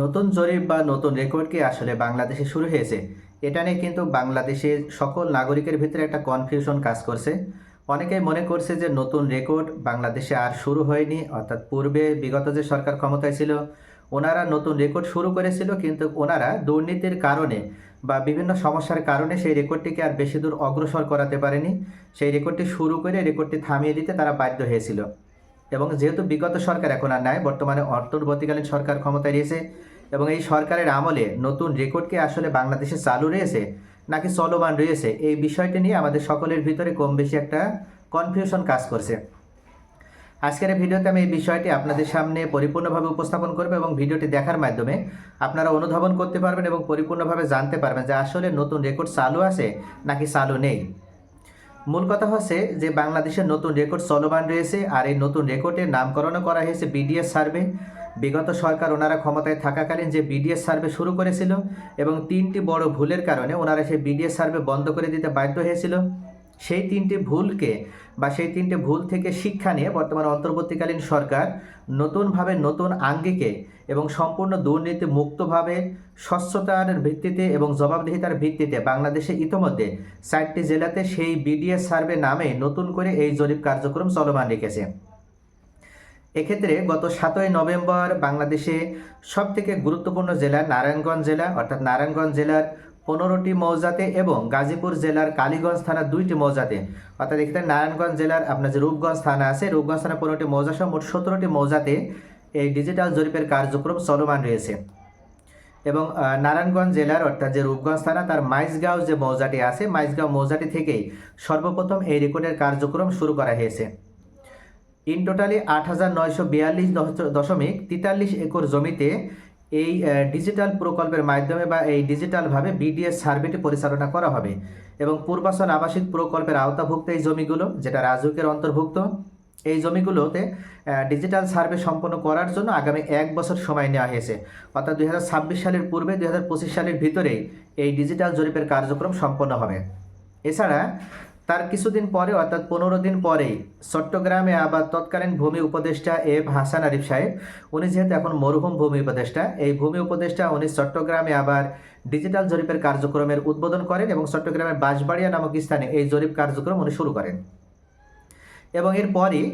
নতুন জরিপ বা নতুন রেকর্ড কি আসলে বাংলাদেশে শুরু হয়েছে? এটা নিয়ে কিন্তু বাংলাদেশের সকল নাগরিকের ভিতরে একটা কনফিউশন কাজ করছে। অনেকেই মনে করছে যে নতুন রেকর্ড বাংলাদেশে আর শুরু হয়নি, অর্থাৎ পূর্বে বিগত যে সরকার ক্ষমতায় ছিল, ওনারা নতুন রেকর্ড শুরু করেছিল, কিন্তু ওনারা দুর্নীতির কারণে বা বিভিন্ন সমস্যার কারণে সেই রেকর্ডটিকে আর বেশি দূর অগ্রসর করাতে পারেনি। সেই রেকর্ডটি শুরু করে রেকর্ডটি থামিয়ে দিতে তারা বাধ্য হয়েছিল। এবং যেহেতু বিগত সরকার এখন আর নাই, বর্তমানে অন্তর্বর্তীকালীন সরকার ক্ষমতায় রয়েছে এবং এই সরকারের আমলে নতুন রেকর্ডকে আসলে বাংলাদেশে চালু রয়েছে নাকি চলমান রয়েছে, এই বিষয়টি নিয়ে আমাদের সকলের ভিতরে কম বেশি একটা কনফিউশন কাজ করছে। আজকের ভিডিওতে আমি এই বিষয়টি আপনাদের সামনে পরিপূর্ণভাবে উপস্থাপন করব এবং ভিডিওটি দেখার মাধ্যমে আপনারা অনুধাবন করতে পারবেন এবং পরিপূর্ণভাবে জানতে পারবেন যে আসলে নতুন রেকর্ড চালু আছে নাকি চালু নেই। মূল কথা হচ্ছে যে বাংলাদেশের নতুন রেকর্ড চলমান রয়েছে আর এই নতুন রেকর্ডের নামকরণও করা হয়েছে বিডিএস সার্ভে। বিগত সরকার ওনারা ক্ষমতায় থাকাকালীন যে বিডিএস সার্ভে শুরু করেছিল এবং তিনটি বড় ভুলের কারণে ওনারা সেই বিডিএস সার্ভে বন্ধ করে দিতে বাধ্য হয়েছিল। সেই তিনটি ভুলকে বা সেই তিনটে ভুল থেকে শিক্ষা নিয়ে বর্তমান অন্তর্বর্তীকালীন সরকার নতুনভাবে নতুন আঙ্গিকে এবং সম্পূর্ণ দুর্নীতি মুক্তভাবে স্বচ্ছতার ভিত্তিতে এবং জবাবদিহিতার ভিত্তিতে বাংলাদেশে ইতোমধ্যে চারটি জেলাতে সেই বিডিএস সার্ভে নামে নতুন করে এই জরিপ কার্যক্রম চলমান রেখেছে। এক্ষেত্রে গত সাতই নভেম্বর বাংলাদেশে সবথেকে গুরুত্বপূর্ণ জেলা নারায়ণগঞ্জ জেলা, অর্থাৎ নারায়ণগঞ্জ জেলার পনেরোটি মৌজাতে এবং গাজীপুর জেলার কালীগঞ্জ থানা দুইটি মৌজাতে। অর্থাৎ এখানে নারায়ণগঞ্জ জেলার আপনার যে রূপগঞ্জ থানা আছে, রূপগঞ্জ থানা পনেরোটি মৌজা সহ মোট সতেরোটি মৌজাতে এই ডিজিটাল জরিপের কার্যক্রম চলমান রয়েছে। এবং নারায়ণগঞ্জ জেলার অর্থাৎ যে রূপগঞ্জ থানা, তার মাইজগাঁও যে মৌজাটি আছে, মাইজগাঁও মৌজাটি থেকেই সর্বপ্রথম এই রেকর্ডের কার্যক্রম শুরু করা হয়েছে। ইন টোটালি আট হাজার নয়শো বিয়াল্লিশ দশমিক তেতাল্লিশ একর জমিতে এই ডিজিটাল প্রকল্পের মাধ্যমে বা এই ডিজিটালভাবে বিডিএস সার্ভেটি পরিচালনা করা হবে। এবং পূর্বাচল আবাসিক প্রকল্পের আওতাভুক্ত এই জমিগুলো, যেটা রাজুকের অন্তর্ভুক্ত, এই জমিগুলোতে ডিজিটাল সার্ভে সম্পন্ন করার জন্য আগামী এক বছর সময় নেওয়া হয়েছে। অর্থাৎ দুই হাজার ছাব্বিশ সালের পূর্বে দুই হাজার পঁচিশ সালের ভিতরেই এই ডিজিটাল জরিপের কার্যক্রম সম্পন্ন হবে। এছাড়া তার কিছুদিন পরে, অর্থাৎ পনেরো দিন পরেই, চট্টগ্রামে আবার তৎকালীন ভূমি উপদেষ্টা এফ হাসান আরিফ সাহেব, উনি যেহেতু এখন মরুভূম ভূমি উপদেষ্টা, এই ভূমি উপদেষ্টা উনি চট্টগ্রামে আবার ডিজিটাল জরিপের কার্যক্রমের উদ্বোধন করেন এবং চট্টগ্রামের বাঁশবাড়িয়া নামক স্থানে এই জরিপ কার্যক্রম উনি শুরু করেন। এবং এরপরই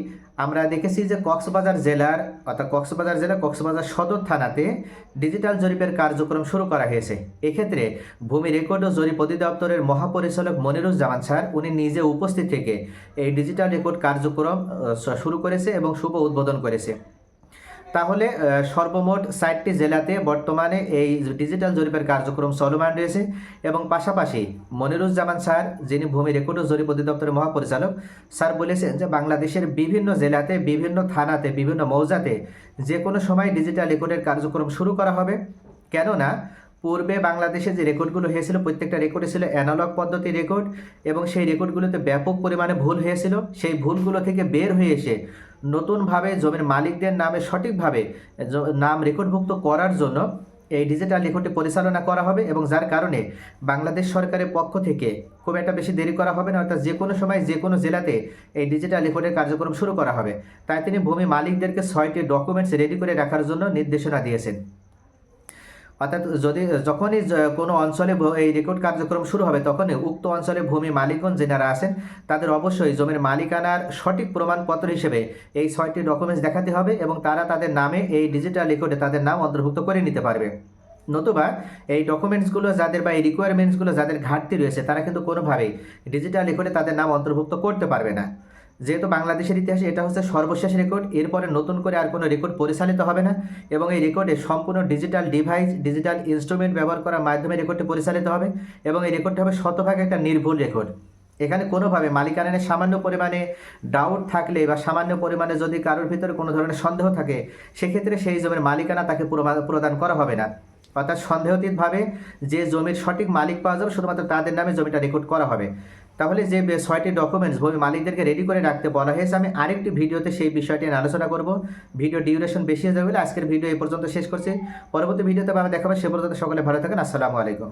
আমরা দেখেছি যে কক্সবাজার জেলার, অর্থাৎ কক্সবাজার জেলা, কক্সবাজার সদর থানাতে ডিজিটাল জরিপের কার্যক্রম শুরু করা হয়েছে। এক্ষেত্রে ভূমি রেকর্ড ও জরিপ অধিদপ্তরের মহাপরিচালক মনিরুজ্জামান স্যার, উনি নিজে উপস্থিত থেকে এই ডিজিটাল রেকর্ড কার্যক্রম শুরু করেছে এবং শুভ উদ্বোধন করেছে। তাহলে সর্বমোট ষাটটি জেলাতে বর্তমানে এই ডিজিটাল জরিপের কার্যক্রম চলমান রয়েছে এবং পাশাপাশি মনিরুজ্জামান স্যার, যিনি ভূমি রেকর্ড ও জরিপ অধিদপ্তরের মহাপরিচালক, স্যার বলেছেন যে বাংলাদেশের বিভিন্ন জেলাতে, বিভিন্ন থানাতে, বিভিন্ন মৌজাতে যে কোনো সময় ডিজিটাল রেকর্ডের কার্যক্রম শুরু করা হবে। কেননা, পূর্বে বাংলাদেশে যে রেকর্ডগুলো হয়েছিল, প্রত্যেকটা রেকর্ডে ছিল অ্যানালগ পদ্ধতির রেকর্ড এবং সেই রেকর্ডগুলোতে ব্যাপক পরিমাণে ভুল হয়েছিল। সেই ভুলগুলো থেকে বের হয়ে এসে নতুনভাবে জমির মালিকদের নামে সঠিকভাবে নাম রেকর্ডভুক্ত করার জন্য এই ডিজিটাল রেকর্ডটি পরিচালনা করা হবে এবং যার কারণে বাংলাদেশ সরকারের পক্ষ থেকে খুব একটা বেশি দেরি করা হবে না, অর্থাৎ যে কোনো সময় যে কোনো জেলাতে এই ডিজিটাল রেকর্ডের কার্যক্রম শুরু করা হবে। তাই তিনি ভূমি মালিকদেরকে ছয়টি ডকুমেন্টস রেডি করে রাখার জন্য নির্দেশনা দিয়েছেন। অর্থাৎ যদি, যখনই কোনো অঞ্চলে এই রেকর্ড কার্যক্রম শুরু হবে, তখনই উক্ত অঞ্চলে ভূমি মালিকগণ, যেনারা আছেন, তাদের অবশ্যই জমির মালিকানার সঠিক প্রমাণপত্র হিসেবে এই ছয়টি ডকুমেন্টস দেখাতে হবে এবং তারা তাদের নামে এই ডিজিটাল রেকর্ডে তাদের নাম অন্তর্ভুক্ত করে নিতে পারবে। নতুবা এই ডকুমেন্টসগুলো যাদের বা এই রিকোয়ারমেন্টসগুলো যাদের ঘাটতি রয়েছে, তারা কিন্তু কোনোভাবেই ডিজিটাল রেকর্ডে তাদের নাম অন্তর্ভুক্ত করতে পারবে না। যেহেতু বাংলাদেশের ইতিহাসে এটা হচ্ছে সর্বশেষ রেকর্ড এরপরে নতুন করে আর কোনো রেকর্ড পরিচালিত হবে না এবং এই রেকর্ডে সম্পূর্ণ ডিজিটাল ডিভাইস ডিজিটাল ইনস্ট্রুমেন্ট ব্যবহার করার মাধ্যমে রেকর্ডটি পরিচালিত হবে এবং এই রেকর্ডটি হবে শতভাগ একটা নির্ভুল রেকর্ড এখানে কোনোভাবে মালিকানা সামান্য পরিমাণে ডাউট থাকলে বা সামান্য পরিমাণে যদি কারোর ভিতরে কোনো ধরনের সন্দেহ থাকে, সেক্ষেত্রে সেই জমির মালিকানা তাকে প্রদান করা হবে না। অর্থাৎ সন্দেহতীতভাবে যে জমির সঠিক মালিক পাওয়া যাবে, শুধুমাত্র তাদের নামে জমিটা রেকর্ড করা হবে। তাহলে যে ছয়টি ডকুমেন্টস ভূমি মালিকদেরকে রেডি করে রাখতে বলা হয়েছে, আমি আরেকটি ভিডিওতে সেই বিষয়টি নিয়ে আলোচনা করব। ভিডিও ডিউরেশন বেশি হয়ে যাবে আজকের ভিডিও এই পর্যন্ত শেষ করছি। পরবর্তী ভিডিওতে আবার দেখাবো, সে পর্যন্ত সকলে ভালো থাকেন, আসসালামু আলাইকুম।